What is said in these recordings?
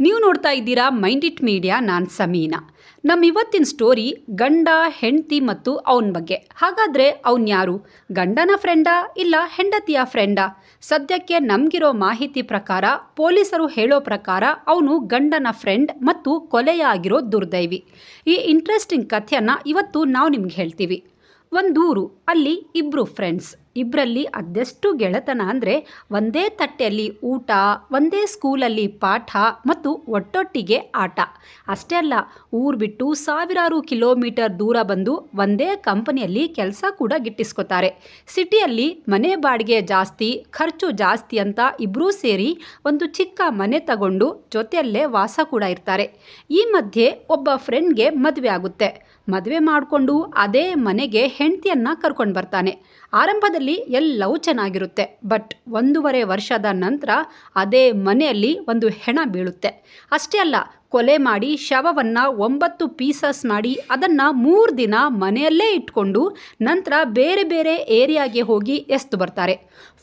ನೀವು ನೋಡ್ತಾ ಇದ್ದೀರಾ ಮೈಂಡ್ ಇಟ್ ಮೀಡಿಯಾ, ನಾನು ಸಮೀನಾ. ನಮ್ಮ ಇವತ್ತಿನ ಸ್ಟೋರಿ ಗಂಡ, ಹೆಂಡತಿ ಮತ್ತು ಅವನ ಬಗ್ಗೆ. ಹಾಗಾದರೆ ಅವನ್ ಯಾರು? ಗಂಡನ ಫ್ರೆಂಡಾ ಇಲ್ಲ ಹೆಂಡತಿಯ ಫ್ರೆಂಡಾ? ಸದ್ಯಕ್ಕೆ ನಮಗಿರೋ ಮಾಹಿತಿ ಪ್ರಕಾರ, ಪೊಲೀಸರು ಹೇಳೋ ಪ್ರಕಾರ ಅವನು ಗಂಡನ ಫ್ರೆಂಡ್ ಮತ್ತು ಕೊಲೆಯಾಗಿರೋ ದುರ್ದೈವಿ. ಈ ಇಂಟ್ರೆಸ್ಟಿಂಗ್ ಕಥೆಯನ್ನು ಇವತ್ತು ನಾವು ನಿಮ್ಗೆ ಹೇಳ್ತೀವಿ. ಒಂದೂರು ಅಲ್ಲಿ ಇಬ್ಬರು ಫ್ರೆಂಡ್ಸ್. ಇಬ್ಬರಲ್ಲಿ ಅದೆಷ್ಟು ಗೆಳೆತನ ಅಂದರೆ ಒಂದೇ ತಟ್ಟೆಯಲ್ಲಿ ಊಟ, ಒಂದೇ ಸ್ಕೂಲಲ್ಲಿ ಪಾಠ ಮತ್ತು ಒಟ್ಟೊಟ್ಟಿಗೆ ಆಟ. ಅಷ್ಟೇ ಅಲ್ಲ, ಊರು ಬಿಟ್ಟು ಸಾವಿರಾರು ಕಿಲೋಮೀಟರ್ ದೂರ ಬಂದು ಒಂದೇ ಕಂಪನಿಯಲ್ಲಿ ಕೆಲಸ ಕೂಡ ಗಿಟ್ಟಿಸ್ಕೊತಾರೆ. ಸಿಟಿಯಲ್ಲಿ ಮನೆ ಬಾಡಿಗೆ ಜಾಸ್ತಿ, ಖರ್ಚು ಜಾಸ್ತಿ ಅಂತ ಇಬ್ಬರೂ ಸೇರಿ ಒಂದು ಚಿಕ್ಕ ಮನೆ ತಗೊಂಡು ಜೊತೆಯಲ್ಲೇ ವಾಸ ಕೂಡ ಇರ್ತಾರೆ. ಈ ಮಧ್ಯೆ ಒಬ್ಬ ಫ್ರೆಂಡ್ಗೆ ಮದುವೆ ಆಗುತ್ತೆ. ಮದುವೆ ಮಾಡಿಕೊಂಡು ಅದೇ ಮನೆಗೆ ಹೆಂಡತಿಯನ್ನು ಕರ್ಕೊಂಡು ಬರ್ತಾನೆ. ಆರಂಭದಲ್ಲಿ ಎಲ್ಲವೂ ಚೆನ್ನಾಗಿರುತ್ತೆ. ಬಟ್ ಒಂದೂವರೆ ವರ್ಷದ ನಂತರ ಅದೇ ಮನೆಯಲ್ಲಿ ಒಂದು ಹೆಣ ಬೀಳುತ್ತೆ. ಅಷ್ಟೇ ಅಲ್ಲ, ಕೊಲೆ ಮಾಡಿ ಶವವನ್ನು ಒಂಬತ್ತು ಪೀಸಸ್ ಮಾಡಿ ಅದನ್ನು ಮೂರು ದಿನ ಮನೆಯಲ್ಲೇ ಇಟ್ಕೊಂಡು ನಂತರ ಬೇರೆ ಬೇರೆ ಏರಿಯಾಗೆ ಹೋಗಿ ಎಸ್ತು ಬರ್ತಾರೆ.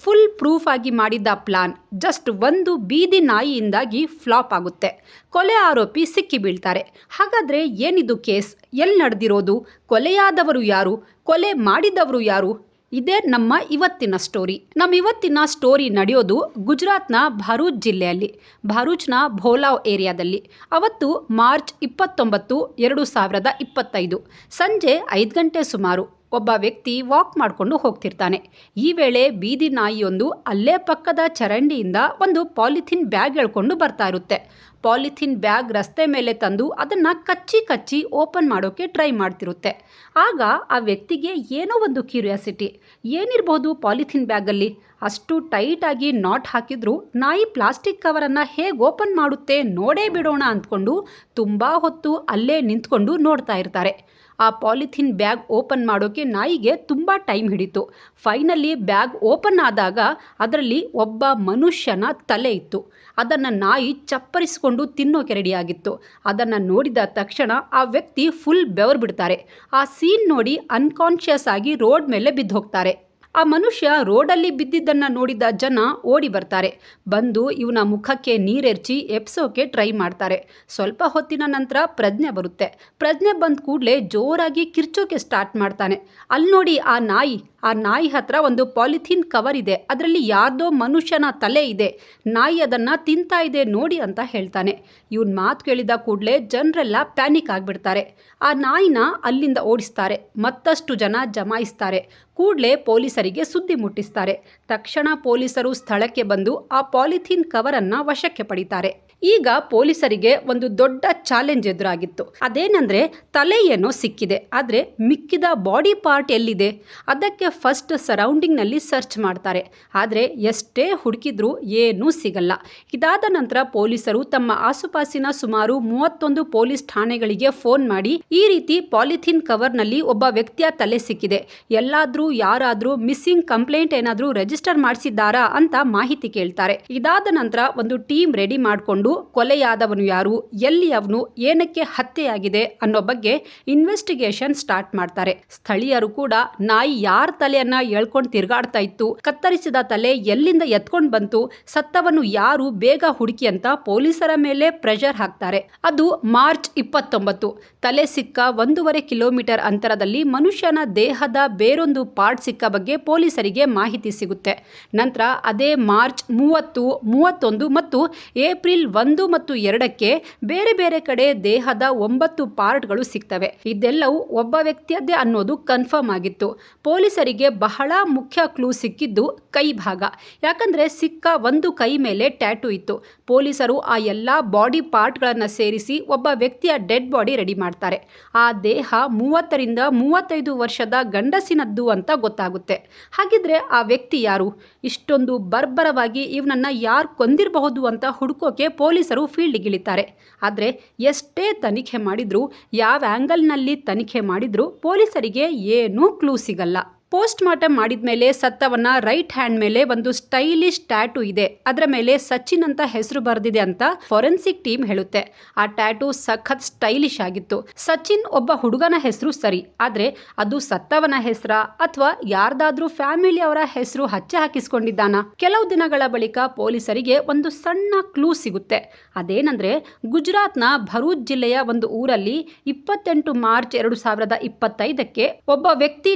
ಫುಲ್ ಪ್ರೂಫ್ ಆಗಿ ಮಾಡಿದ್ದ ಪ್ಲಾನ್ ಜಸ್ಟ್ ಒಂದು ಬೀದಿ ನಾಯಿಯಿಂದಾಗಿ ಫ್ಲಾಪ್ ಆಗುತ್ತೆ. ಕೊಲೆ ಆರೋಪಿ ಸಿಕ್ಕಿ ಬೀಳ್ತಾರೆ. ಹಾಗಾದರೆ ಏನಿದು ಕೇಸ್? ಎಲ್ಲಿ ನಡೆದಿರೋದು? ಕೊಲೆಯಾದವರು ಯಾರು? ಕೊಲೆ ಮಾಡಿದವರು ಯಾರು? ಇದೇ ನಮ್ಮ ಇವತ್ತಿನ ಸ್ಟೋರಿ ನಮ್ಮ ಇವತ್ತಿನ ಸ್ಟೋರಿ ನಡೆಯೋದು ಗುಜರಾತ್ನ ಭರೂಚ್ ಜಿಲ್ಲೆಯಲ್ಲಿ, ಭರೂಚ್ನ ಭೋಲಾವ್ ಏರಿಯಾದಲ್ಲಿ. ಅವತ್ತು ಮಾರ್ಚ್ ಇಪ್ಪತ್ತೊಂಬತ್ತು, ಎರಡು ಸಾವಿರದ ಇಪ್ಪತ್ತೈದು, ಸಂಜೆ ಐದು ಗಂಟೆ ಸುಮಾರು. ಒಬ್ಬ ವ್ಯಕ್ತಿ ವಾಕ್ ಮಾಡಿಕೊಂಡು ಹೋಗ್ತಿರ್ತಾನೆ. ಈ ವೇಳೆ ಬೀದಿ ನಾಯಿಯೊಂದು ಅಲ್ಲೇ ಪಕ್ಕದ ಚರಂಡಿಯಿಂದ ಒಂದು ಪಾಲಿಥಿನ್ ಬ್ಯಾಗ್ ಎಳ್ಕೊಂಡು ಬರ್ತಾ ಇರುತ್ತೆ. ಪಾಲಿಥಿನ್ ಬ್ಯಾಗ್ ರಸ್ತೆ ಮೇಲೆ ತಂದು ಅದನ್ನು ಕಚ್ಚಿ ಕಚ್ಚಿ ಓಪನ್ ಮಾಡೋಕ್ಕೆ ಟ್ರೈ ಮಾಡ್ತಿರುತ್ತೆ. ಆಗ ಆ ವ್ಯಕ್ತಿಗೆ ಏನೋ ಒಂದು ಕ್ಯೂರಿಯಾಸಿಟಿ. ಏನಿರ್ಬೋದು ಪಾಲಿಥಿನ್ ಬ್ಯಾಗಲ್ಲಿ? ಅಷ್ಟು ಟೈಟಾಗಿ ನಾಟ್ ಹಾಕಿದ್ರು ನಾಯಿ ಪ್ಲಾಸ್ಟಿಕ್ ಕವರನ್ನು ಹೇಗೆ ಓಪನ್ ಮಾಡುತ್ತೆ ನೋಡೇ ಬಿಡೋಣ ಅಂದ್ಕೊಂಡು ತುಂಬ ಹೊತ್ತು ಅಲ್ಲೇ ನಿಂತ್ಕೊಂಡು ನೋಡ್ತಾ ಇರ್ತಾರೆ. ಆ ಪಾಲಿಥಿನ್ ಬ್ಯಾಗ್ ಓಪನ್ ಮಾಡೋಕ್ಕೆ ನಾಯಿಗೆ ತುಂಬ ಟೈಮ್ ಹಿಡಿತು. ಫೈನಲಿ ಬ್ಯಾಗ್ ಓಪನ್ ಆದಾಗ ಅದರಲ್ಲಿ ಒಬ್ಬ ಮನುಷ್ಯನ ತಲೆ ಇತ್ತು. ಅದನ್ನು ನಾಯಿ ಚಪ್ಪರಿಸಿಕೊಂಡು ತಿನ್ನೋಕೆ ರೆಡಿಯಾಗಿತ್ತು ಅದನ್ನು ನೋಡಿದ ತಕ್ಷಣ ಆ ವ್ಯಕ್ತಿ ಫುಲ್ ಬೆವರು ಬಿಡ್ತಾರೆ. ಆ ಸೀನ್ ನೋಡಿ ಅನ್ಕಾನ್ಷಿಯಸ್ ಆಗಿ ರೋಡ್ ಮೇಲೆ ಬಿದ್ದು ಹೋಗ್ತಾರೆ. ಆ ಮನುಷ್ಯ ರೋಡಲ್ಲಿ ಬಿದ್ದಿದ್ದನ್ನು ನೋಡಿದ ಜನ ಓಡಿ ಬರ್ತಾರೆ. ಬಂದು ಇವನ ಮುಖಕ್ಕೆ ನೀರೆರ್ಚಿ ಎಪ್ಸೋಕೆ ಟ್ರೈ ಮಾಡ್ತಾರೆ. ಸ್ವಲ್ಪ ಹೊತ್ತಿನ ನಂತರ ಪ್ರಜ್ಞೆ ಬರುತ್ತೆ. ಪ್ರಜ್ಞೆ ಬಂದ ಕೂಡಲೇ ಜೋರಾಗಿ ಕಿರ್ಚೋಕೆ ಸ್ಟಾರ್ಟ್ ಮಾಡ್ತಾನೆ. ಅಲ್ಲಿ ನೋಡಿ ಆ ನಾಯಿ ಆ ನಾಯಿ ಹತ್ರ ಒಂದು ಪಾಲಿಥೀನ್ ಕವರ್ ಇದೆ. ಅದರಲ್ಲಿ ಯಾರ್ದೋ ಮನುಷ್ಯನ ತಲೆ ಇದೆ. ನಾಯಿ ಅದನ್ನು ತಿಂತಾ ಇದೆ ನೋಡಿ ಅಂತ ಹೇಳ್ತಾನೆ. ಇವನ್ ಮಾತು ಕೇಳಿದ ಕೂಡಲೇ ಜನರೆಲ್ಲ ಪ್ಯಾನಿಕ್ ಆಗಿಬಿಡ್ತಾರೆ. ಆ ನಾಯಿನ ಅಲ್ಲಿಂದ ಓಡಿಸ್ತಾರೆ. ಮತ್ತಷ್ಟು ಜನ ಜಮಾಯಿಸ್ತಾರೆ. ಕೂಡಲೇ ಪೊಲೀಸರಿಗೆ ಸುದ್ದಿ ಮುಟ್ಟಿಸ್ತಾರೆ. ತಕ್ಷಣ ಪೊಲೀಸರು ಸ್ಥಳಕ್ಕೆ ಬಂದು ಆ ಪಾಲಿಥೀನ್ ಕವರನ್ನು ವಶಕ್ಕೆ ಪಡಿತಾರೆ. ಈಗ ಪೊಲೀಸರಿಗೆ ಒಂದು ದೊಡ್ಡ ಚಾಲೆಂಜ್ ಎದುರಾಗಿತ್ತು. ಅದೇನಂದ್ರೆ ತಲೆ ಸಿಕ್ಕಿದೆ, ಆದರೆ ಮಿಕ್ಕಿದ ಬಾಡಿ ಪಾರ್ಟ್ ಎಲ್ಲಿದೆ? ಅದಕ್ಕೆ ಫಸ್ಟ್ ಸರೌಂಡಿಂಗ್ನಲ್ಲಿ ಸರ್ಚ್ ಮಾಡ್ತಾರೆ. ಆದರೆ ಎಷ್ಟೇ ಹುಡುಕಿದ್ರೂ ಏನೂ ಸಿಗಲ್ಲ. ಇದಾದ ನಂತರ ಪೊಲೀಸರು ತಮ್ಮ ಆಸುಪಾಸಿನ ಸುಮಾರು ಮೂವತ್ತೊಂದು ಪೊಲೀಸ್ ಠಾಣೆಗಳಿಗೆ ಫೋನ್ ಮಾಡಿ ಈ ರೀತಿ ಪಾಲಿಥೀನ್ ಕವರ್ನಲ್ಲಿ ಒಬ್ಬ ವ್ಯಕ್ತಿಯ ತಲೆ ಸಿಕ್ಕಿದೆ. ಎಲ್ಲಾದ್ರೂ ಯಾರಾದ್ರೂ ಮಿಸ್ಸಿಂಗ್ ಕಂಪ್ಲೇಂಟ್ ಏನಾದ್ರೂ ರಿಜಿಸ್ಟರ್ ಮಾಡಿಸಿದ್ದಾರಾ ಅಂತ ಮಾಹಿತಿ ಕೇಳ್ತಾರೆ. ಇದಾದ ನಂತರ ಒಂದು ಟೀಮ್ ರೆಡಿ ಮಾಡಿಕೊಂಡು ಕೊಲೆಯಾದವನು ಯಾರು? ಎಲ್ಲಿ ಅವನು? ಏನಕ್ಕೆ ಹತ್ಯೆಯಾಗಿದೆ? ಅನ್ನೋ ಬಗ್ಗೆ ಇನ್ವೆಸ್ಟಿಗೇಷನ್ ಸ್ಟಾರ್ಟ್ ಮಾಡ್ತಾರೆ. ಸ್ಥಳೀಯರು ಕೂಡ ನಾಯಿ ಯಾರ ತಲೆಯನ್ನ ಎಳ್ಕೊಂಡು ತಿರುಗಾಡ್ತಾ ಇತ್ತು? ಕತ್ತರಿಸಿದ ತಲೆ ಎಲ್ಲಿಂದ ಎತ್ಕೊಂಡು ಬಂತು? ಸತ್ತವನು ಯಾರು? ಬೇಗ ಹುಡುಕಿ ಅಂತ ಪೊಲೀಸರ ಮೇಲೆ ಪ್ರೆಷರ್ ಹಾಕ್ತಾರೆ. ಅದು ಮಾರ್ಚ್ ಇಪ್ಪತ್ತೊಂಬತ್ತು. ತಲೆ ಸಿಕ್ಕ ಒಂದೂವರೆ ಕಿಲೋಮೀಟರ್ ಅಂತರದಲ್ಲಿ ಮನುಷ್ಯನ ದೇಹದ ಬೇರೊಂದು ಪಾರ್ಟ್ ಸಿಕ್ಕ ಬಗ್ಗೆ ಪೊಲೀಸರಿಗೆ ಮಾಹಿತಿ ಸಿಗುತ್ತೆ. ನಂತರ ಅದೇ ಮಾರ್ಚ್ ಮೂವತ್ತು, ಮೂವತ್ತೊಂದು ಮತ್ತು ಏಪ್ರಿಲ್ ಒಂದು ಮತ್ತು ಎರಡಕ್ಕೆ ಬೇರೆ ಬೇರೆ ಕಡೆ ದೇಹದ ಒಂಬತ್ತು ಪಾರ್ಟ್ಗಳು ಸಿಗ್ತವೆ. ಇದೆಲ್ಲವೂ ಒಬ್ಬ ವ್ಯಕ್ತಿಯದ್ದೇ ಅನ್ನೋದು ಕನ್ಫರ್ಮ್ ಆಗಿತ್ತು. ಪೊಲೀಸರಿಗೆ ಬಹಳ ಮುಖ್ಯ ಕ್ಲೂ ಸಿಕ್ಕಿದ್ದು ಕೈ ಭಾಗ. ಯಾಕಂದ್ರೆ ಸಿಕ್ಕ ಒಂದು ಕೈ ಮೇಲೆ ಟ್ಯಾಟೂ ಇತ್ತು. ಪೊಲೀಸರು ಆ ಎಲ್ಲ ಬಾಡಿ ಪಾರ್ಟ್ಗಳನ್ನು ಸೇರಿಸಿ ಒಬ್ಬ ವ್ಯಕ್ತಿಯ ಡೆಡ್ ಬಾಡಿ ರೆಡಿ ಮಾಡ್ತಾರೆ. ಆ ದೇಹ ಮೂವತ್ತರಿಂದ ಮೂವತ್ತೈದು ವರ್ಷದ ಗಂಡಸಿನದ್ದು ಅಂತ ಗೊತ್ತಾಗುತ್ತೆ. ಹಾಗಿದ್ರೆ ಆ ವ್ಯಕ್ತಿ ಯಾರು? ಇಷ್ಟೊಂದು ಬರ್ಬರವಾಗಿ ಇವನನ್ನ ಯಾರು ಕೊಂದಿರಬಹುದು ಅಂತ ಹುಡುಕೋಕೆ ಪೊಲೀಸರು ಫೀಲ್ಡ್ಗಿಳಿತಾರೆ. ಆದರೆ ಎಷ್ಟೇ ತನಿಖೆ ಮಾಡಿದರೂ ಯಾವ ಆ್ಯಂಗಲ್ನಲ್ಲಿ ತನಿಖೆ ಮಾಡಿದರೂ ಪೊಲೀಸರಿಗೆ ಏನೂ ಕ್ಲೂ ಸಿಗಲ್ಲ. ಪೋಸ್ಟ್ ಮಾರ್ಟಮ್ ಮಾಡಿದ್ಮೇಲೆ ಸತ್ತವನ ರೈಟ್ ಹ್ಯಾಂಡ್ ಮೇಲೆ ಒಂದು ಸ್ಟೈಲಿಶ್ ಟ್ಯಾಟು ಇದೆ. ಅದರ ಮೇಲೆ ಸಚಿನ್ ಅಂತ ಹೆಸರು ಬರೆದಿದೆ ಅಂತ ಫೊರೆನ್ಸಿಕ್ ಟೀಮ್ ಹೇಳುತ್ತೆ. ಆ ಟ್ಯಾಟು ಸಖತ್ ಸ್ಟೈಲಿಶ್ ಆಗಿತ್ತು. ಸಚಿನ್ ಒಬ್ಬ ಹುಡುಗನ ಹೆಸರು ಸರಿ. ಆದ್ರೆ ಅದು ಸತ್ತವನ ಹೆಸರ ಅಥವಾ ಯಾರ್ದಾದ್ರೂ ಫ್ಯಾಮಿಲಿ ಅವರ ಹೆಸರು ಹಚ್ಚ ಹಾಕಿಸ್ಕೊಂಡಿದ್ದಾನ? ಕೆಲವು ದಿನಗಳ ಬಳಿಕ ಪೊಲೀಸರಿಗೆ ಒಂದು ಸಣ್ಣ ಕ್ಲೂ ಸಿಗುತ್ತೆ. ಅದೇನಂದ್ರೆ ಗುಜರಾತ್ನ ಭರೂಚ್ ಜಿಲ್ಲೆಯ ಒಂದು ಊರಲ್ಲಿ ಇಪ್ಪತ್ತೆಂಟು ಮಾರ್ಚ್ ಎರಡು ಸಾವಿರದ ಇಪ್ಪತ್ತೈದಕ್ಕೆ ಒಬ್ಬ ವ್ಯಕ್ತಿ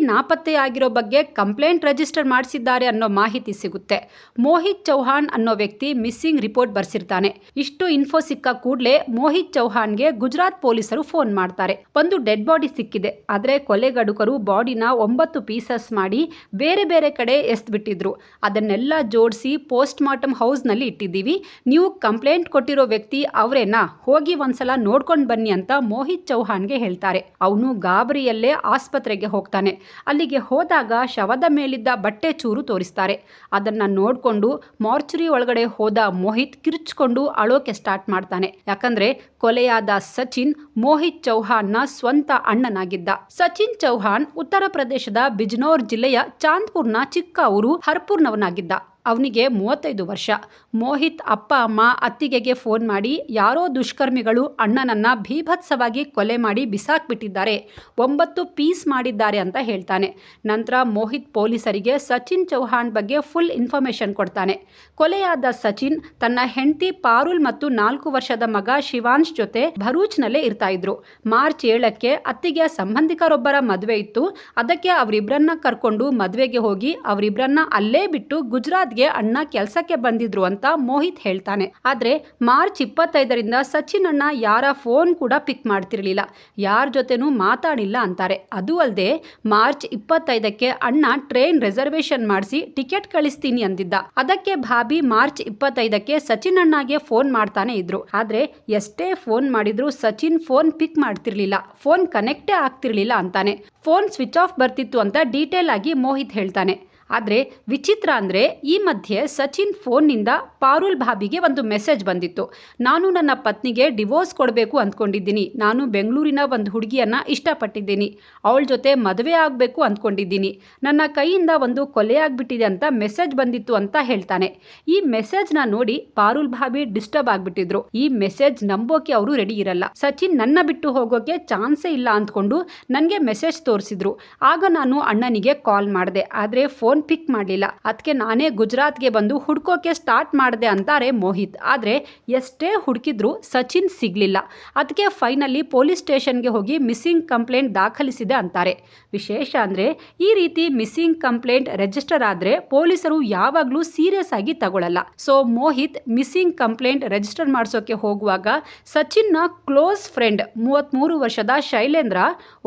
ನಾಪತ್ತೆಯಾಗಿರೋ ಬಗ್ಗೆ ಕಂಪ್ಲೇಂಟ್ ರಿಜಿಸ್ಟರ್ ಮಾಡಿಸಿದ್ದಾರೆ ಅನ್ನೋ ಮಾಹಿತಿ ಸಿಗುತ್ತೆ. ಮೋಹಿತ್ ಚೌಹಾಣ್ ಅನ್ನೋ ವ್ಯಕ್ತಿ ಮಿಸ್ಸಿಂಗ್ ರಿಪೋರ್ಟ್ ಬರ್ಸಿರ್ತಾನೆ. ಇಷ್ಟು ಇನ್ಫೋ ಸಿಕ್ಕ ಕೂಡಲೇ ಮೋಹಿತ್ ಚೌಹಾಣ್ಗೆ ಗುಜರಾತ್ ಪೊಲೀಸರು ಫೋನ್ ಮಾಡ್ತಾರೆ. ಒಂದು ಡೆಡ್ ಬಾಡಿ ಸಿಕ್ಕಿದೆ. ಆದರೆ ಕೊಲೆಗಡುಕರು ಬಾಡಿನ ಒಂಬತ್ತು ಪೀಸಸ್ ಮಾಡಿ ಬೇರೆ ಬೇರೆ ಕಡೆ ಎಸ್ಬಿಟ್ಟಿದ್ರು ಅದನ್ನೆಲ್ಲ ಜೋಡಿಸಿ ಪೋಸ್ಟ್ ಮಾರ್ಟಮ್ ಹೌಸ್ನಲ್ಲಿ ಇಟ್ಟಿದ್ದೀವಿ. ನೀವು ಕಂಪ್ಲೇಂಟ್ ಕೊಟ್ಟಿರೋ ವ್ಯಕ್ತಿ ಅವರೇನಾ? ಹೋಗಿ ಒಂದ್ಸಲ ನೋಡ್ಕೊಂಡು ಬನ್ನಿ ಅಂತ ಮೋಹಿತ್ ಚೌಹಾಣ್ಗೆ ಹೇಳ್ತಾರೆ. ಅವನು ಗಾಬರಿಯಲ್ಲೇ ಆಸ್ಪತ್ರೆಗೆ ಹೋಗ್ತಾನೆ. ಅಲ್ಲಿಗೆ ಹೋದಾಗ ಶವದ ಮೇಲಿದ್ದ ಬಟ್ಟೆ ಚೂರು ತೋರಿಸ್ತಾರೆ. ಅದನ್ನ ನೋಡ್ಕೊಂಡು ಮಾರ್ಚುರಿ ಒಳಗಡೆ ಹೋದ ಮೋಹಿತ್ ಕಿರುಚ್ಕೊಂಡು ಅಳೋಕೆ ಸ್ಟಾರ್ಟ್ ಮಾಡ್ತಾನೆ. ಯಾಕಂದ್ರೆ ಕೊಲೆಯಾದ ಸಚಿನ್ ಮೋಹಿತ್ ಚೌಹಾನ್ನ ಸ್ವಂತ ಅಣ್ಣನಾಗಿದ್ದ. ಸಚಿನ್ ಚೌಹಾನ್ ಉತ್ತರ ಪ್ರದೇಶದ ಬಿಜ್ನೋರ್ ಜಿಲ್ಲೆಯ ಚಾಂದ್ಪುರ್ನ ಚಿಕ್ಕ ಊರು ಹರ್ಪುರ್ನವನಾಗಿದ್ದ. ಅವನಿಗೆ ಮೂವತ್ತೈದು ವರ್ಷ. ಮೋಹಿತ್ ಅಪ್ಪ, ಅಮ್ಮ, ಅತ್ತಿಗೆಗೆ ಫೋನ್ ಮಾಡಿ ಯಾರೋ ದುಷ್ಕರ್ಮಿಗಳು ಅಣ್ಣನನ್ನ ಭೀಭತ್ಸವಾಗಿ ಕೊಲೆ ಮಾಡಿ ಬಿಸಾಕ್ಬಿಟ್ಟಿದ್ದಾರೆ. ಒಂಬತ್ತು ಪೀಸ್ ಮಾಡಿದ್ದಾರೆ ಅಂತ ಹೇಳ್ತಾನೆ. ನಂತರ ಮೋಹಿತ್ ಪೊಲೀಸರಿಗೆ ಸಚಿನ್ ಚೌಹಾಣ್ ಬಗ್ಗೆ ಫುಲ್ ಇನ್ಫಾರ್ಮೇಷನ್ ಕೊಡ್ತಾನೆ. ಕೊಲೆಯಾದ ಸಚಿನ್ ತನ್ನ ಹೆಂಡತಿ ಪಾರುಲ್ ಮತ್ತು ನಾಲ್ಕು ವರ್ಷದ ಮಗ ಶಿವಾಂಶ್ ಜೊತೆ ಭರೂಚ್ನಲ್ಲೇ ಇರ್ತಾ ಇದ್ರು. ಮಾರ್ಚ್ ಏಳಕ್ಕೆ ಅತ್ತಿಗೆಯ ಸಂಬಂಧಿಕರೊಬ್ಬರ ಮದುವೆ ಇತ್ತು. ಅದಕ್ಕೆ ಅವರಿಬ್ಬರನ್ನ ಕರ್ಕೊಂಡು ಮದುವೆಗೆ ಹೋಗಿ ಅವರಿಬ್ಬರನ್ನ ಅಲ್ಲೇ ಬಿಟ್ಟು ಗುಜರಾತ್ಗೆ ಅಣ್ಣ ಕೆಲಸಕ್ಕೆ ಬಂದಿದ್ರು ಅಂತ ಮೋಹಿತ್ ಹೇಳ್ತಾನೆ. ಆದ್ರೆ ಮಾರ್ಚ್ ಇಪ್ಪತ್ತೈದರಿಂದ ಸಚಿನ್ ಅಣ್ಣ ಯಾರ ಫೋನ್ ಕೂಡ ಪಿಕ್ ಮಾಡ್ತಿರ್ಲಿಲ್ಲ. ಯಾರ ಜೊತೆನೂ ಮಾತಾಡಿಲ್ಲ ಅಂತಾರೆ. ಅದು ಅಲ್ಲದೆ ಮಾರ್ಚ್ ಇಪ್ಪತ್ತೈದಕ್ಕೆ ಅಣ್ಣ ಟ್ರೈನ್ ರಿಸರ್ವೇಶನ್ ಮಾಡಿಸಿ ಟಿಕೆಟ್ ಕಳಿಸ್ತೀನಿ ಅಂದಿದ್ದ. ಅದಕ್ಕೆ ಭಾಬಿ ಮಾರ್ಚ್ ಇಪ್ಪತ್ತೈದಕ್ಕೆ ಸಚಿನ್ ಅಣ್ಣಗೆ ಫೋನ್ ಮಾಡ್ತಾನೆ ಇದ್ರು. ಆದ್ರೆ ಎಷ್ಟೇ ಫೋನ್ ಮಾಡಿದ್ರು ಸಚಿನ್ ಫೋನ್ ಪಿಕ್ ಮಾಡ್ತಿರ್ಲಿಲ್ಲ. ಫೋನ್ ಕನೆಕ್ಟೇ ಆಗ್ತಿರ್ಲಿಲ್ಲ ಅಂತಾನೆ. ಫೋನ್ ಸ್ವಿಚ್ ಆಫ್ ಬರ್ತಿತ್ತು ಅಂತ ಡೀಟೇಲ್ ಆಗಿ ಮೋಹಿತ್ ಹೇಳ್ತಾನೆ. ಆದರೆ ವಿಚಿತ್ರ ಅಂದರೆ ಈ ಮಧ್ಯೆ ಸಚಿನ್ ಫೋನ್ನಿಂದ ಪಾರುಲ್ ಭಾಬಿಗೆ ಒಂದು ಮೆಸೇಜ್ ಬಂದಿತ್ತು. ನಾನು ನನ್ನ ಪತ್ನಿಗೆ ಡಿವೋರ್ಸ್ ಕೊಡಬೇಕು ಅಂದ್ಕೊಂಡಿದ್ದೀನಿ. ನಾನು ಬೆಂಗಳೂರಿನ ಒಂದು ಹುಡುಗಿಯನ್ನು ಇಷ್ಟಪಟ್ಟಿದ್ದೀನಿ. ಅವಳ ಜೊತೆ ಮದುವೆ ಆಗಬೇಕು ಅಂದ್ಕೊಂಡಿದ್ದೀನಿ. ನನ್ನ ಕೈಯಿಂದ ಒಂದು ಕೊಲೆ ಆಗಿಬಿಟ್ಟಿದೆ ಅಂತ ಮೆಸೇಜ್ ಬಂದಿತ್ತು ಅಂತ ಹೇಳ್ತಾನೆ. ಈ ಮೆಸೇಜ್ನ ನೋಡಿ ಪಾರುಲ್ ಭಾಬಿ ಡಿಸ್ಟರ್ಬ್ ಆಗಿಬಿಟ್ಟಿದ್ರು. ಈ ಮೆಸೇಜ್ ನಂಬೋಕೆ ಅವರು ರೆಡಿ ಇರಲ್ಲ. ಸಚಿನ್ ನನ್ನ ಬಿಟ್ಟು ಹೋಗೋಕೆ ಚಾನ್ಸೇ ಇಲ್ಲ ಅಂದ್ಕೊಂಡು ನನಗೆ ಮೆಸೇಜ್ ತೋರಿಸಿದ್ರು. ಆಗ ನಾನು ಅಣ್ಣನಿಗೆ ಕಾಲ್ ಮಾಡಿದೆ. ಆದರೆ ಫೋನ್ ಪಿಕ್ ಮಾಡಲಿಲ್ಲ. ಅದಕ್ಕೆ ನಾನೇ ಗುಜರಾತ್ಗೆ ಬಂದು ಹುಡ್ಕೋಕೆ ಸ್ಟಾರ್ಟ್ ಮಾಡಿದೆ ಅಂತಾರೆ ಮೋಹಿತ್. ಆದರೆ ಎಷ್ಟೇ ಹುಡುಕಿದ್ರು ಸಚಿನ್ ಸಿಗಲಿಲ್ಲ. ಅದಕ್ಕೆ ಫೈನಲಿ ಪೊಲೀಸ್ ಸ್ಟೇಷನ್ಗೆ ಹೋಗಿ ಮಿಸ್ಸಿಂಗ್ ಕಂಪ್ಲೇಂಟ್ ದಾಖಲಿಸಿದೆ ಅಂತಾರೆ. ವಿಶೇಷ ಅಂದರೆ ಈ ರೀತಿ ಮಿಸ್ಸಿಂಗ್ ಕಂಪ್ಲೇಂಟ್ ರಿಜಿಸ್ಟರ್ ಆದರೆ ಪೊಲೀಸರು ಯಾವಾಗಲೂ ಸೀರಿಯಸ್ ಆಗಿ ತಗೊಳ್ಳಲ್ಲ so Mohit missing complaint register ಮಾಡಿಸೋಕೆ ಹೋಗುವಾಗ ಸಚಿನ್ನ ಕ್ಲೋಸ್ ಫ್ರೆಂಡ್ ಮೂವತ್ತ್ಮೂರು ವರ್ಷದ ಶೈಲೇಂದ್ರ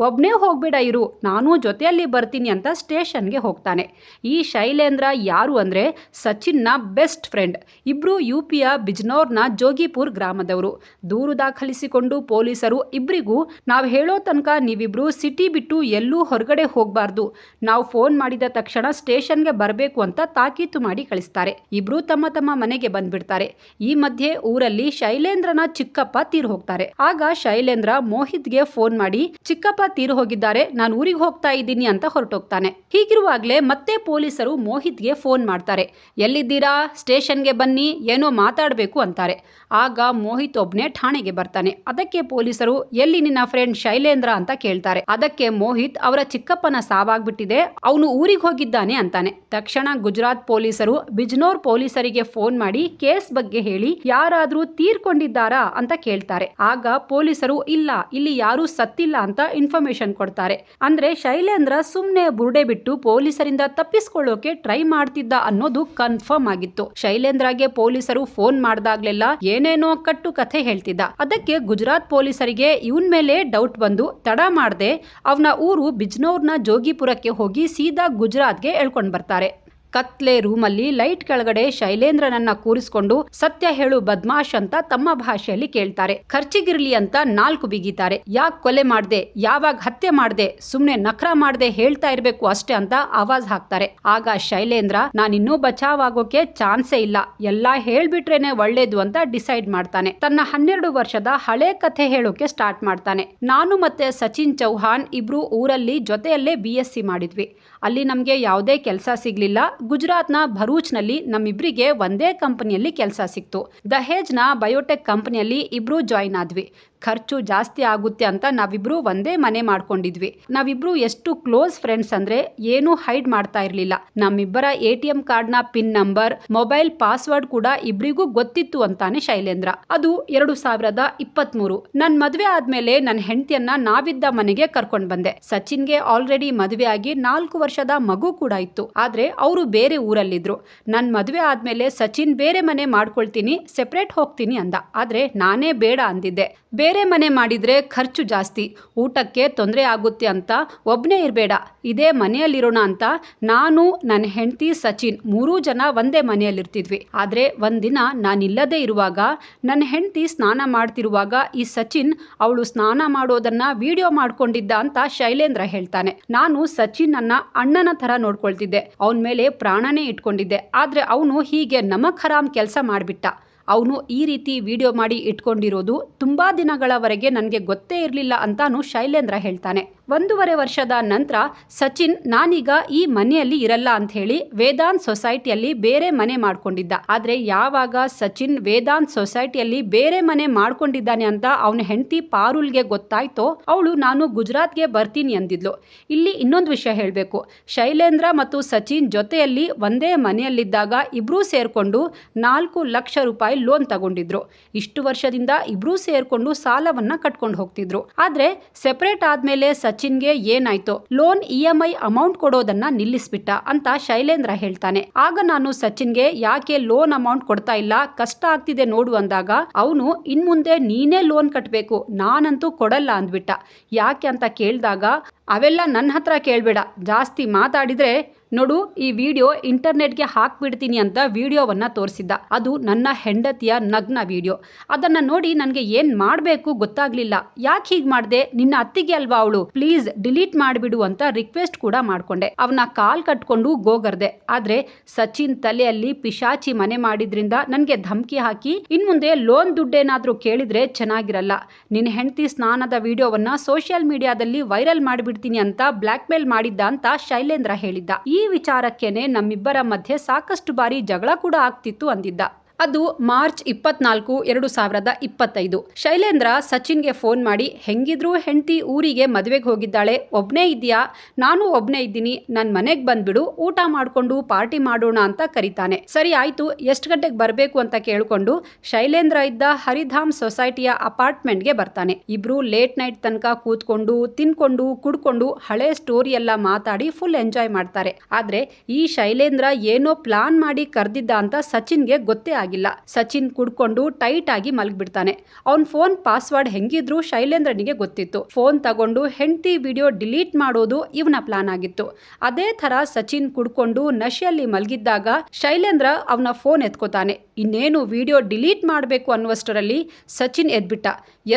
ಒಬ್ಬನೇ ಹೋಗ್ಬೇಡ ಇರು, ನಾನು ಜೊತೆಯಲ್ಲಿ ಬರ್ತೀನಿ ಅಂತ ಸ್ಟೇಷನ್ಗೆ ಹೋಗ್ತಾನೆ. ಈ ಶೈಲೇಂದ್ರ ಯಾರು ಅಂದರೆ ಸಚಿನ್ನ ಬೆಸ್ಟ್ ಫ್ರೆಂಡ್. ಇಬ್ಬರು ಯು ಪಿಯ ಬಿಜ್ನೋರ್ನ ಜೋಗಿಪುರ್ ಗ್ರಾಮದವರು. ದೂರು ದಾಖಲಿಸಿಕೊಂಡು ಪೊಲೀಸರು ಇಬ್ಬರಿಗೂ ನಾವು ಹೇಳೋ ತನಕ ನೀವಿಬ್ರು ಸಿಟಿ ಬಿಟ್ಟು ಎಲ್ಲೂ ಹೊರಗಡೆ ಹೋಗಬಾರ್ದು. ನಾವು ಫೋನ್ ಮಾಡಿದ ತಕ್ಷಣ ಸ್ಟೇಷನ್ಗೆ ಬರಬೇಕು ಅಂತ ತಾಕೀತು ಮಾಡಿ ಕಳಿಸ್ತಾರೆ. ಇಬ್ರು ತಮ್ಮ ತಮ್ಮ ಮನೆಗೆ ಬಂದ್ಬಿಡ್ತಾರೆ. ಈ ಮಧ್ಯೆ ಊರಲ್ಲಿ ಶೈಲೇಂದ್ರನ ಚಿಕ್ಕಪ್ಪ ತೀರ್ ಹೋಗ್ತಾರೆ. ಆಗ ಶೈಲೇಂದ್ರ ಮೋಹಿತ್ಗೆ ಫೋನ್ ಮಾಡಿ, ಚಿಕ್ಕಪ್ಪ ತೀರ್ ಹೋಗಿದ್ದಾರೆ, ನಾನು ಊರಿಗೆ ಹೋಗ್ತಾ ಇದ್ದೀನಿ ಅಂತ ಹೊರಟೋಗ್ತಾನೆ. ಹೀಗಿರುವಾಗಲೇ ಮತ್ತೆ ಪೊಲೀಸರು ಮೋಹಿತ್ಗೆ ಫೋನ್ ಮಾಡ್ತಾರೆ. ಎಲ್ಲಿದ್ದೀರಾ? ಸ್ಟೇಷನ್ಗೆ ಬನ್ನಿ. ಏನೋ ಮಾತಾಡಬೇಕು ಅಂತಾರೆ. ಆಗ ಮೋಹಿತ್ ಒಬ್ನೇ ಠಾಣೆಗೆ ಬರ್ತಾನೆ. ಅದಕ್ಕೆ ಪೊಲೀಸರು, ಎಲ್ಲಿ ನಿನ್ನ ಫ್ರೆಂಡ್ ಶೈಲೇಂದ್ರ ಅಂತ ಕೇಳ್ತಾರೆ. ಅದಕ್ಕೆ ಮೋಹಿತ್, ಅವರ ಚಿಕ್ಕಪ್ಪನ ಸಾವಾಗ್ಬಿಟ್ಟಿದೆ. ಅವನು ಊರಿಗೆ ಹೋಗಿದ್ದಾನೆ ಅಂತಾನೆ. ತಕ್ಷಣ ಗುಜರಾತ್ ಪೊಲೀಸರು, ಬಿಜ್ನೋರ್ ಪೊಲೀಸರಿಗೆ ಫೋನ್ ಮಾಡಿ ಕೇಸ್ ಬಗ್ಗೆ ಹೇಳಿ. ಯಾರಾದ್ರೂ ತೀರ್ಕೊಂಡಿದ್ದಾರಾ ಅಂತ ಕೇಳ್ತಾರೆ. ಆಗ ಪೊಲೀಸರು, ಇಲ್ಲ, ಇಲ್ಲಿ ಯಾರೂ ಸತ್ತಿಲ್ಲ ಅಂತ ಇನ್ಫಾರ್ಮೇಶನ್ ಕೊಡ್ತಾರೆ. ಅಂದ್ರೆ ಶೈಲೇಂದ್ರ ಸುಮ್ನೆ ಬುರುಡೆ ಬಿಟ್ಟು ಪೊಲೀಸರಿಂದ ತಪ್ಪಿಸ್ಕೊಳ್ಳೋಕೆ ಟ್ರೈ ಮಾಡ್ತಿದ್ದ ಅನ್ನೋದು ಕನ್ಫರ್ಮ್ ಆಗಿತ್ತು. ಶೈಲೇಂದ್ರಗೆ ಪೊಲೀಸರು ಫೋನ್ ಮಾಡ್ದಾಗ್ಲೆಲ್ಲ ಏನೇನೋ ಕಟ್ಟು ಕಥೆ ಹೇಳ್ತಿದ್ದ. ಅದಕ್ಕೆ ಗುಜರಾತ್ ಪೊಲೀಸರಿಗೆ ಇವನ್ ಮೇಲೆ ಡೌಟ್ ಬಂದು ತಡ ಮಾಡದೆ ಅವನ ಊರು ಬಿಜ್ನೋರ್ನ ಜೋಗಿಪುರಕ್ಕೆ ಹೋಗಿ ಸೀದಾ ಗುಜರಾತ್ಗೆ ಎಳ್ಕೊಂಡ್ ಬರ್ತಾರೆ. ಕತ್ಲೆ ರೂಮಲ್ಲಿ ಲೈಟ್ ಕೆಳಗಡೆ ಶೈಲೇಂದ್ರನನ್ನ ಕೂರಿಸ್ಕೊಂಡು ಸತ್ಯ ಹೇಳು ಬದ್ಮಾಶ್ ಅಂತ ತಮ್ಮ ಭಾಷೆಯಲ್ಲಿ ಕೇಳ್ತಾರೆ. ಖರ್ಚಿಗಿರ್ಲಿ ಅಂತ ನಾಲ್ಕು ಬಿಗಿತಾರೆ ಯಾಕೆ ಕೊಲೆ ಮಾಡ್ದೆ? ಯಾವಾಗ ಹತ್ಯೆ ಮಾಡ್ದೆ? ಸುಮ್ನೆ ನಖರ ಮಾಡ್ದೆ ಹೇಳ್ತಾ ಇರ್ಬೇಕು ಅಷ್ಟೇ ಅಂತ ಆವಾಜ್ ಹಾಕ್ತಾರೆ. ಆಗ ಶೈಲೇಂದ್ರ ನಾನಿನ್ನೂ ಬಚಾವ್ ಆಗೋಕೆ ಚಾನ್ಸೇ ಇಲ್ಲ. ಎಲ್ಲಾ ಹೇಳ್ಬಿಟ್ರೇನೆ ಒಳ್ಳೇದು ಅಂತ ಡಿಸೈಡ್ ಮಾಡ್ತಾನೆ. ತನ್ನ ಹನ್ನೆರಡು ವರ್ಷದ ಹಳೆ ಕಥೆ ಹೇಳೋಕೆ ಸ್ಟಾರ್ಟ್ ಮಾಡ್ತಾನೆ. ನಾನು ಮತ್ತೆ ಸಚಿನ್ ಚೌಹಾನ್ ಇಬ್ರು ಊರಲ್ಲಿ ಜೊತೆಯಲ್ಲೇ ಬಿ ಎಸ್ ಸಿ ಮಾಡಿದ್ವಿ. ಅಲ್ಲಿ ನಮಗೆ ಯಾವುದೇ ಕೆಲಸ ಸಿಗ್ಲಿಲ್ಲ. ಗುಜರಾತ್ನ ಭರೂಚ್ನಲ್ಲಿ ನಮ್ಮಿಬ್ರಿಗೆ ಒಂದೇ ಕಂಪನಿಯಲ್ಲಿ ಕೆಲಸ ಸಿಕ್ತು. ದಹೇಜ್ನ ಬಯೋಟೆಕ್ ಕಂಪನಿಯಲ್ಲಿ ಇಬ್ರು ಜಾಯಿನ್ ಆದ್ವಿ. ಖರ್ಚು ಜಾಸ್ತಿ ಆಗುತ್ತೆ ಅಂತ ನಾವಿಬ್ರು ಒಂದೇ ಮನೆ ಮಾಡ್ಕೊಂಡಿದ್ವಿ. ನಾವಿಬ್ರು ಎಷ್ಟು ಕ್ಲೋಸ್ ಫ್ರೆಂಡ್ಸ್ ಅಂದ್ರೆ ಏನು ಹೈಡ್ ಮಾಡ್ತಾ ಇರ್ಲಿಲ್ಲ. ನಮ್ಮಿಬ್ಬರ ಎ ಟಿ ಎಂ ಕಾರ್ಡ್ನ ಪಿನ್ ನಂಬರ್, ಮೊಬೈಲ್ ಪಾಸ್ವರ್ಡ್ ಕೂಡ ಇಬ್ರಿಗೂ ಗೊತ್ತಿತ್ತು ಅಂತಾನೆ ಶೈಲೇಂದ್ರ. ಅದು ಎರಡು ಸಾವಿರದ ಇಪ್ಪತ್ಮೂರು. ನನ್ ಮದ್ವೆ ಆದ್ಮೇಲೆ ನನ್ನ ಹೆಂಡತಿಯನ್ನ ನಾವಿದ್ದ ಮನೆಗೆ ಕರ್ಕೊಂಡ್ ಬಂದೆ. ಸಚಿನ್ಗೆ ಆಲ್ರೆಡಿ ಮದುವೆ ಆಗಿ ನಾಲ್ಕು ವರ್ಷದ ಮಗು ಕೂಡ ಇತ್ತು. ಆದ್ರೆ ಅವರು ಬೇರೆ ಊರಲ್ಲಿದ್ರು. ನನ್ ಮದುವೆ ಆದ್ಮೇಲೆ ಸಚಿನ್ ಬೇರೆ ಮನೆ ಮಾಡ್ಕೊಳ್ತೀನಿ, ಸೆಪರೇಟ್ ಹೋಗ್ತೀನಿ ಅಂದ. ಆದ್ರೆ ನಾನೇ ಬೇಡ ಅಂದಿದ್ದೆ. ಬೇರೆ ಮನೆ ಮಾಡಿದ್ರೆ ಖರ್ಚು ಜಾಸ್ತಿ, ಊಟಕ್ಕೆ ತೊಂದರೆ ಆಗುತ್ತೆ ಅಂತ ಒಬ್ಬನೇ ಇರಬೇಡ. ಇದೇ ಮನೆಯಲ್ಲಿರೋಣ ಅಂತ ನಾನು ನನ್ನ ಹೆಂಡತಿ ಸಚಿನ್ ಮೂರೂ ಜನ ಒಂದೇ ಮನೆಯಲ್ಲಿರ್ತಿದ್ವಿ. ಆದರೆ ಒಂದಿನ ನಾನಿಲ್ಲದೆ ಇರುವಾಗ ನನ್ನ ಹೆಂಡತಿ ಸ್ನಾನ ಮಾಡ್ತಿರುವಾಗ ಈ ಸಚಿನ್ ಅವಳು ಸ್ನಾನ ಮಾಡೋದನ್ನ ವಿಡಿಯೋ ಮಾಡ್ಕೊಂಡಿದ್ದ ಅಂತ ಶೈಲೇಂದ್ರ ಹೇಳ್ತಾನೆ. ನಾನು ಸಚಿನ್ ಅನ್ನ ಅಣ್ಣನ ಥರ ನೋಡ್ಕೊಳ್ತಿದ್ದೆ. ಅವನ ಮೇಲೆ ಪ್ರಾಣನೇ ಇಟ್ಕೊಂಡಿದ್ದೆ. ಆದ್ರೆ ಅವನು ಹೀಗೆ ನಮಕ್ ಹರಾಮ್ ಕೆಲಸ ಮಾಡಿಬಿಟ್ಟ. ಅವನು ಈ ರೀತಿ ವಿಡಿಯೋ ಮಾಡಿ ಇಟ್ಕೊಂಡಿರೋದು ತುಂಬಾ ದಿನಗಳವರೆಗೆ ನನಗೆ ಗೊತ್ತೇ ಇರಲಿಲ್ಲ ಅಂತಾನು ಶೈಲೇಂದ್ರ ಹೇಳ್ತಾನೆ. ಒಂದೂವರೆ ವರ್ಷದ ನಂತರ ಸಚಿನ್, ನಾನೀಗ ಈ ಮನೆಯಲ್ಲಿ ಇರಲ್ಲ ಅಂತ ಹೇಳಿ ವೇದಾಂತ್ ಸೊಸೈಟಿಯಲ್ಲಿ ಬೇರೆ ಮನೆ ಮಾಡ್ಕೊಂಡಿದ್ದ. ಆದ್ರೆ ಯಾವಾಗ ಸಚಿನ್ ವೇದಾಂತ್ ಸೊಸೈಟಿಯಲ್ಲಿ ಬೇರೆ ಮನೆ ಮಾಡ್ಕೊಂಡಿದ್ದಾನೆ ಅಂತ ಅವನ ಹೆಂಡತಿ ಪಾರುಲ್ಗೆ ಗೊತ್ತಾಯ್ತೋ, ಅವಳು ನಾನು ಗುಜರಾತ್ಗೆ ಬರ್ತೀನಿ ಅಂದಿದ್ಲು. ಇಲ್ಲಿ ಇನ್ನೊಂದು ವಿಷಯ ಹೇಳಬೇಕು. ಶೈಲೇಂದ್ರ ಮತ್ತು ಸಚಿನ್ ಜೊತೆಯಲ್ಲಿ ಒಂದೇ ಮನೆಯಲ್ಲಿದ್ದಾಗ ಇಬ್ರೂ ಸೇರಿಕೊಂಡು ನಾಲ್ಕು ಲಕ್ಷ ರೂಪಾಯಿ ಲೋನ್ ತಗೊಂಡಿದ್ರು. ಇಷ್ಟು ವರ್ಷದಿಂದ ಇಬ್ರೂ ಸೇರಿಕೊಂಡು ಸಾಲವನ್ನ ಕಟ್ಕೊಂಡು ಹೋಗ್ತಿದ್ರು. ಆದ್ರೆ ಸೆಪರೇಟ್ ಆದ್ಮೇಲೆ ಸಚಿನ್ಗೆ ಏನಾಯ್ತೋ, loan E M I amount ಕೊಡೋದನ್ನ ನಿಲ್ಲಿಸ್ಬಿಟ್ಟ ಅಂತ ಶೈಲೇಂದ್ರ ಹೇಳ್ತಾನೆ. ಆಗ ನಾನು ಸಚಿನ್ಗೆ ಯಾಕೆ ಲೋನ್ ಅಮೌಂಟ್ ಕೊಡ್ತಾ ಇಲ್ಲ, ಕಷ್ಟ ಆಗ್ತಿದೆ ನೋಡು ಅಂದಾಗ, ಅವನು ಇನ್ ಮುಂದೆ ನೀನೇ ಲೋನ್ ಕಟ್ಟಬೇಕು ನಾನಂತೂ ಕೊಡಲ್ಲ ಅಂದ್ಬಿಟ್ಟ. ಯಾಕೆ ಅಂತ ಕೇಳಿದಾಗ, ಅವೆಲ್ಲ ನನ್ನ ಹತ್ರ ಕೇಳಬೇಡ, ಜಾಸ್ತಿ ಮಾತಾಡಿದ್ರೆ ನೋಡು, ಈ ವಿಡಿಯೋ ಇಂಟರ್ನೆಟ್ಗೆ ಹಾಕ್ಬಿಡ್ತೀನಿ ಅಂತ ವಿಡಿಯೋವನ್ನು ತೋರಿಸಿದ್ದ. ಅದು ನನ್ನ ಹೆಂಡತಿಯ ನಗ್ನ ವಿಡಿಯೋ. ಅದನ್ನು ನೋಡಿ ನನಗೆ ಏನು ಮಾಡಬೇಕು ಗೊತ್ತಾಗ್ಲಿಲ್ಲ. ಯಾಕೆ ಹೀಗೆ ಮಾಡಿದೆ? ನಿನ್ನ ಅತ್ತಿಗೆ ಅಲ್ವಾ ಅವಳು? ಪ್ಲೀಸ್ ಡಿಲೀಟ್ ಮಾಡಿಬಿಡು ಅಂತ ರಿಕ್ವೆಸ್ಟ್ ಕೂಡ ಮಾಡಿಕೊಂಡೆ. ಅವನ ಕಾಲ್ ಕಟ್ಕೊಂಡು ಗೋಗರ್ದೆ. ಆದರೆ ಸಚಿನ್ ತಲೆಯಲ್ಲಿ ಪಿಶಾಚಿ ಮನೆ ಮಾಡಿದ್ರಿಂದ ನನಗೆ ಧಮಕಿ ಹಾಕಿ ಇನ್ನು ಮುಂದೆ ಲೋನ್ ದುಡ್ಡೇನಾದರೂ ಕೇಳಿದ್ರೆ ಚೆನ್ನಾಗಿರಲ್ಲ. ನಿನ್ನ ಹೆಂಡತಿ ಸ್ನಾನದ ವಿಡಿಯೋವನ್ನು ಸೋಷಿಯಲ್ ಮೀಡಿಯಾದಲ್ಲಿ ವೈರಲ್ ಮಾಡಿಬಿಡ್ತೀನಿ ಅಂತ ಬ್ಲಾಕ್ ಮೇಲ್ ಮಾಡಿದ್ದ ಅಂತ ಶೈಲೇಂದ್ರ ಹೇಳಿದ್ದ. ಈ ವಿಚಾರಕ್ಕೇನೆ ನಮ್ಮಿಬ್ಬರ ಮಧ್ಯೆ ಸಾಕಷ್ಟು ಬಾರಿ ಜಗಳ ಕೂಡ ಆಗ್ತಿತ್ತು ಅಂದಿದ್ದ. ಅದು ಮಾರ್ಚ್ ಇಪ್ಪತ್ನಾಲ್ಕು, ಎರಡು ಸಾವಿರದ ಇಪ್ಪತ್ತೈದು. ಶೈಲೇಂದ್ರ ಸಚಿನ್ಗೆ ಫೋನ್ ಮಾಡಿ, ಹೆಂಗಿದ್ರು ಹೆಂಡತಿ ಊರಿಗೆ ಮದುವೆಗೆ ಹೋಗಿದ್ದಾಳೆ ಒಬ್ಬನೇ ಇದೆಯಾ ನಾನು ಒಬ್ಬನೇ ಇದ್ದೀನಿ ನನ್ನ ಮನೆಗೆ ಬಂದ್ಬಿಡು, ಊಟ ಮಾಡಿಕೊಂಡು ಪಾರ್ಟಿ ಮಾಡೋಣ ಅಂತ ಕರೀತಾನೆ. ಸರಿ ಆಯಿತು, ಎಷ್ಟು ಗಂಟೆಗೆ ಬರಬೇಕು ಅಂತ ಕೇಳಿಕೊಂಡು ಶೈಲೇಂದ್ರ ಇದ್ದ ಹರಿಧಾಮ್ ಸೊಸೈಟಿಯ ಅಪಾರ್ಟ್ಮೆಂಟ್ಗೆ ಬರ್ತಾನೆ. ಇಬ್ರು ಲೇಟ್ ನೈಟ್ ತನಕ ಕೂತ್ಕೊಂಡು, ತಿನ್ಕೊಂಡು, ಕುಡ್ಕೊಂಡು ಹಳೆ ಸ್ಟೋರಿ ಎಲ್ಲ ಮಾತಾಡಿ ಫುಲ್ ಎಂಜಾಯ್ ಮಾಡ್ತಾರೆ. ಆದರೆ ಈ ಶೈಲೇಂದ್ರ ಏನೋ ಪ್ಲಾನ್ ಮಾಡಿ ಕರೆದಿದ್ದ ಅಂತ ಸಚಿನ್ಗೆ ಗೊತ್ತೇ ಆಗಿಲ್ಲ. ಸಚಿನ್ ಕುಡ್ಕೊಂಡು ಟೈಟ್ ಆಗಿ ಮಲಗ್ಬಿಡ್ತಾನೆ. ಅವನ್ ಫೋನ್ ಪಾಸ್ವರ್ಡ್ ಹೆಂಗಿದ್ರು ಶೈಲೇಂದ್ರನಿಗೆ ಗೊತ್ತಿತ್ತು. ಫೋನ್ ತಗೊಂಡು ಹೆಂಡತಿ ವಿಡಿಯೋ ಡಿಲೀಟ್ ಮಾಡೋದು ಇವನ ಪ್ಲಾನ್ ಆಗಿತ್ತು. ಅದೇ ತರ ಸಚಿನ್ ಕುಡ್ಕೊಂಡು ನಶೆಯಲ್ಲಿ ಮಲಗಿದ್ದಾಗ ಶೈಲೇಂದ್ರ ಅವನ ಫೋನ್ ಎತ್ಕೋತಾನೆ. ಇನ್ನೇನು ವಿಡಿಯೋ ಡಿಲೀಟ್ ಮಾಡಬೇಕು ಅನ್ನುವಷ್ಟರಲ್ಲಿ ಸಚಿನ್ ಎದ್ಬಿಟ್ಟ.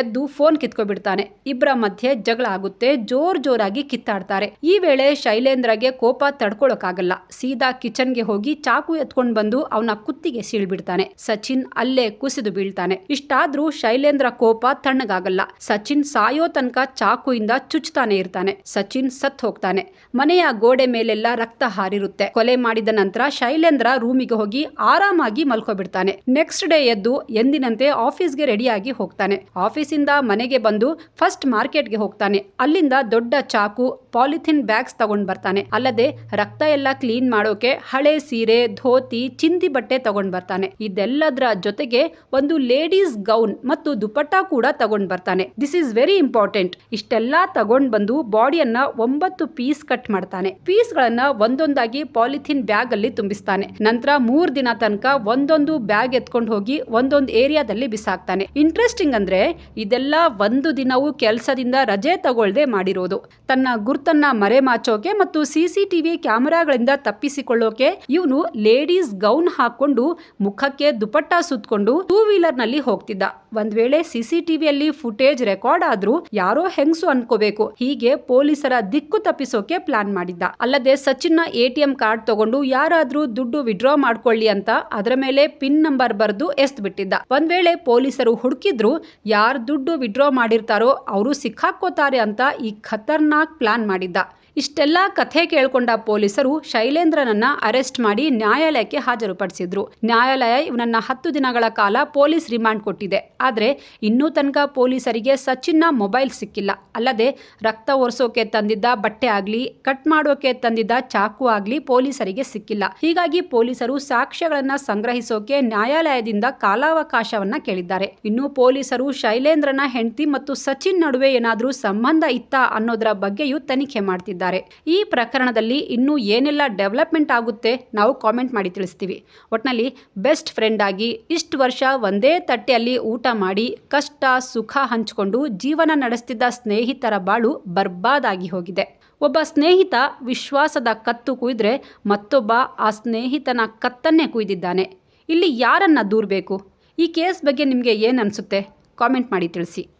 ಎದ್ದು ಫೋನ್ ಕಿತ್ಕೊಬಿಡ್ತಾನೆ. ಇಬ್ಬರ ಮಧ್ಯೆ ಜಗಳ ಆಗುತ್ತೆ, ಜೋರ್ ಜೋರಾಗಿ ಕಿತ್ತಾಡ್ತಾರೆ. ಈ ವೇಳೆ ಶೈಲೇಂದ್ರಗೆ ಕೋಪ ತಡ್ಕೊಳಕ್ಕಾಗಲ್ಲ. ಸೀದಾ ಕಿಚನ್ಗೆ ಹೋಗಿ ಚಾಕು ಎತ್ಕೊಂಡು ಬಂದು ಅವನ ಕುತ್ತಿಗೆ ಸೀಳ್ಬಿಡ್ತಾನೆ. ಸಚಿನ್ ಅಲ್ಲೇ ಕುಸಿದು ಬೀಳ್ತಾನೆ. ಇಷ್ಟಾದ್ರೂ ಶೈಲೇಂದ್ರ ಕೋಪ ತಣ್ಣಗಾಗಲ್ಲ. ಸಚಿನ್ ಸಾಯೋ ತನಕ ಚಾಕುಯಿಂದ ಚುಚ್ತಾನೆ ಇರ್ತಾನೆ. ಸಚಿನ್ ಸತ್ ಹೋಗ್ತಾನೆ. ಮನೆಯ ಗೋಡೆ ಮೇಲೆಲ್ಲ ರಕ್ತ ಹಾರಿರುತ್ತೆ. ಕೊಲೆ ಮಾಡಿದ ನಂತರ ಶೈಲೇಂದ್ರ ರೂಮಿಗೆ ಹೋಗಿ ಆರಾಮಾಗಿ ಮಲ್ಕೊಬಿಡ್ತಾನೆ. ನೆಕ್ಸ್ಟ್ ಡೇ ಎದ್ದು ಎಂದಿನಂತೆ ಆಫೀಸ್ಗೆ ರೆಡಿಯಾಗಿ ಹೋಗ್ತಾನೆ. ಆಫೀಸಿಂದ ಮನೆಗೆ ಬಂದು ಫಸ್ಟ್ ಮಾರ್ಕೆಟ್ಗೆ ಹೋಗ್ತಾನೆ. ಅಲ್ಲಿಂದ ದೊಡ್ಡ ಚಾಕು, ಪಾಲಿಥಿನ್ ಬ್ಯಾಗ್ಸ್ ತಗೊಂಡ್ ಬರ್ತಾನೆ. ಅಲ್ಲದೆ ರಕ್ತ ಎಲ್ಲ ಕ್ಲೀನ್ ಮಾಡೋಕೆ ಹಳೆ ಸೀರೆ, ಧೋತಿ, ಚಿಂದಿ ಬಟ್ಟೆ ತಗೊಂಡ್ ಬರ್ತಾನೆ. ಇದೆಲ್ಲದರ ಜೊತೆಗೆ ಒಂದು ಲೇಡೀಸ್ ಗೌನ್ ಮತ್ತು ದುಪಟ್ಟ ಕೂಡ ತಗೊಂಡ್ ಬರ್ತಾನೆ. ದಿಸ್ ಇಸ್ ವೆರಿ ಇಂಪಾರ್ಟೆಂಟ್ ಇಷ್ಟೆಲ್ಲ ತಗೊಂಡ್ ಬಂದು ಬಾಡಿಯನ್ನ ಒಂಬತ್ತು ಪೀಸ್ ಕಟ್ ಮಾಡ್ತಾನೆ. ಪೀಸ್ ಗಳನ್ನ ಒಂದೊಂದಾಗಿ ಪಾಲಿಥಿನ್ ಬ್ಯಾಗ್ ಅಲ್ಲಿ ತುಂಬಿಸ್ತಾನೆ. ನಂತರ ಮೂರ್ ದಿನ ತನಕ ಒಂದೊಂದು ಬ್ಯಾಗ್ ಎತ್ಕೊಂಡು ಹೋಗಿ ಒಂದೊಂದು ಏರಿಯಾದಲ್ಲಿ ಬಿಸಾಕ್ತಾನೆ. ಇಂಟ್ರೆಸ್ಟಿಂಗ್ ಅಂದ್ರೆ ಇದೆಲ್ಲ ಒಂದು ದಿನವೂ ಕೆಲಸದಿಂದ ರಜೆ ತಗೊಳ್ದೆ ಮಾಡಿರೋದು. ತನ್ನ ಗುರ್ತನ್ನ ಮರೆಮಾಚೋಕೆ ಮತ್ತು ಸಿಸಿಟಿವಿ ಕ್ಯಾಮೆರಾಗಳಿಂದ ತಪ್ಪಿಸಿಕೊಳ್ಳೋಕೆ ಇವನು ಲೇಡೀಸ್ ಗೌನ್ ಹಾಕೊಂಡು ಮುಖಕ್ಕೆ ದುಪಟ್ಟ ಸುತ್ತಕೊಂಡು ಟೂ ವೀಲರ್ನಲ್ಲಿ ಹೋಗ್ತಿದ್ದ. ಒಂದ್ ವೇಳೆ ಸಿ ಸಿ ಟಿವಿಯಲ್ಲಿ ಫುಟೇಜ್ ರೆಕಾರ್ಡ್ ಆದ್ರೂ ಯಾರೋ ಹೆಂಗ್ಸು ಅನ್ಕೋಬೇಕು. ಹೀಗೆ ಪೊಲೀಸರ ದಿಕ್ಕು ತಪ್ಪಿಸೋಕೆ ಪ್ಲಾನ್ ಮಾಡಿದ್ದ. ಅಲ್ಲದೆ ಸಚಿನ್ನ ಎಟಿಎಂ ಕಾರ್ಡ್ ತಗೊಂಡು ಯಾರಾದ್ರೂ ದುಡ್ಡು ವಿಡ್ರಾ ಮಾಡ್ಕೊಳ್ಳಿ ಅಂತ ಅದರ ಮೇಲೆ ಪಿನ್ ನಂಬರ್ ಬರೆದು ಎಸ್ತ್ ಬಿಟ್ಟಿದ್ದ ಒಂದ್ ವೇಳೆ ಪೊಲೀಸರು ಹುಡುಕಿದ್ರು ಯಾರ್ ದುಡ್ಡು ವಿಡ್ರಾ ಮಾಡಿರ್ತಾರೋ ಅವರು ಸಿಕ್ಕಾಕೋತಾರೆ ಅಂತ ಈ ಖತರ್ನಾಕ್ ಪ್ಲಾನ್ ಮಾಡಿದ್ದ. ಇಷ್ಟೆಲ್ಲ ಕಥೆ ಕೇಳ್ಕೊಂಡ ಪೊಲೀಸರು ಶೈಲೇಂದ್ರನನ್ನ ಅರೆಸ್ಟ್ ಮಾಡಿ ನ್ಯಾಯಾಲಯಕ್ಕೆ ಹಾಜರುಪಡಿಸಿದ್ರು. ನ್ಯಾಯಾಲಯ ಇವನನ್ನ ಹತ್ತು ದಿನಗಳ ಕಾಲ ಪೊಲೀಸ್ ರಿಮಾಂಡ್ ಕೊಟ್ಟಿದೆ. ಆದರೆ ಇನ್ನೂ ತನಕ ಪೊಲೀಸರಿಗೆ ಸಚಿನ್ನ ಮೊಬೈಲ್ ಸಿಕ್ಕಿಲ್ಲ. ಅಲ್ಲದೆ ರಕ್ತ ಒರೆಸೋಕೆ ತಂದಿದ್ದ ಬಟ್ಟೆ ಆಗಲಿ, ಕಟ್ ಮಾಡೋಕೆ ತಂದಿದ್ದ ಚಾಕು ಆಗಲಿ ಪೊಲೀಸರಿಗೆ ಸಿಕ್ಕಿಲ್ಲ. ಹೀಗಾಗಿ ಪೊಲೀಸರು ಸಾಕ್ಷ್ಯಗಳನ್ನ ಸಂಗ್ರಹಿಸೋಕೆ ನ್ಯಾಯಾಲಯದಿಂದ ಕಾಲಾವಕಾಶವನ್ನ ಕೇಳಿದ್ದಾರೆ. ಇನ್ನು ಪೊಲೀಸರು ಶೈಲೇಂದ್ರನ ಹೆಂಡತಿ ಮತ್ತು ಸಚಿನ್ ನಡುವೆ ಏನಾದರೂ ಸಂಬಂಧ ಇತ್ತಾ ಅನ್ನೋದರ ಬಗ್ಗೆಯೂ ತನಿಖೆ ಮಾಡ್ತಿದ್ದಾರೆ. ಈ ಪ್ರಕರಣದಲ್ಲಿ ಇನ್ನೂ ಏನೆಲ್ಲ ಡೆವಲಪ್ಮೆಂಟ್ ಆಗುತ್ತೆ ನಾವು ಕಾಮೆಂಟ್ ಮಾಡಿ ತಿಳಿಸ್ತೀವಿ. ಒಟ್ನಲ್ಲಿ ಬೆಸ್ಟ್ ಫ್ರೆಂಡ್ ಆಗಿ ಇಷ್ಟು ವರ್ಷ ಒಂದೇ ತಟ್ಟೆಯಲ್ಲಿ ಊಟ ಮಾಡಿ ಕಷ್ಟ, ಸುಖ ಹಂಚಿಕೊಂಡು ಜೀವನ ನಡೆಸ್ತಿದ್ದ ಸ್ನೇಹಿತರ ಬಾಳು ಬರ್ಬಾದಾಗಿ ಹೋಗಿದೆ. ಒಬ್ಬ ಸ್ನೇಹಿತ ವಿಶ್ವಾಸದ ಕತ್ತು ಕುಯ್ದ್ರೆ ಮತ್ತೊಬ್ಬ ಆ ಸ್ನೇಹಿತನ ಕತ್ತನ್ನೇ ಕುಯ್ದಿದ್ದಾನೆ. ಇಲ್ಲಿ ಯಾರನ್ನ ದೂರಬೇಕು? ಈ ಕೇಸ್ ಬಗ್ಗೆ ನಿಮಗೆ ಏನು ಅನಿಸುತ್ತೆ? ಕಾಮೆಂಟ್ ಮಾಡಿ ತಿಳಿಸಿ.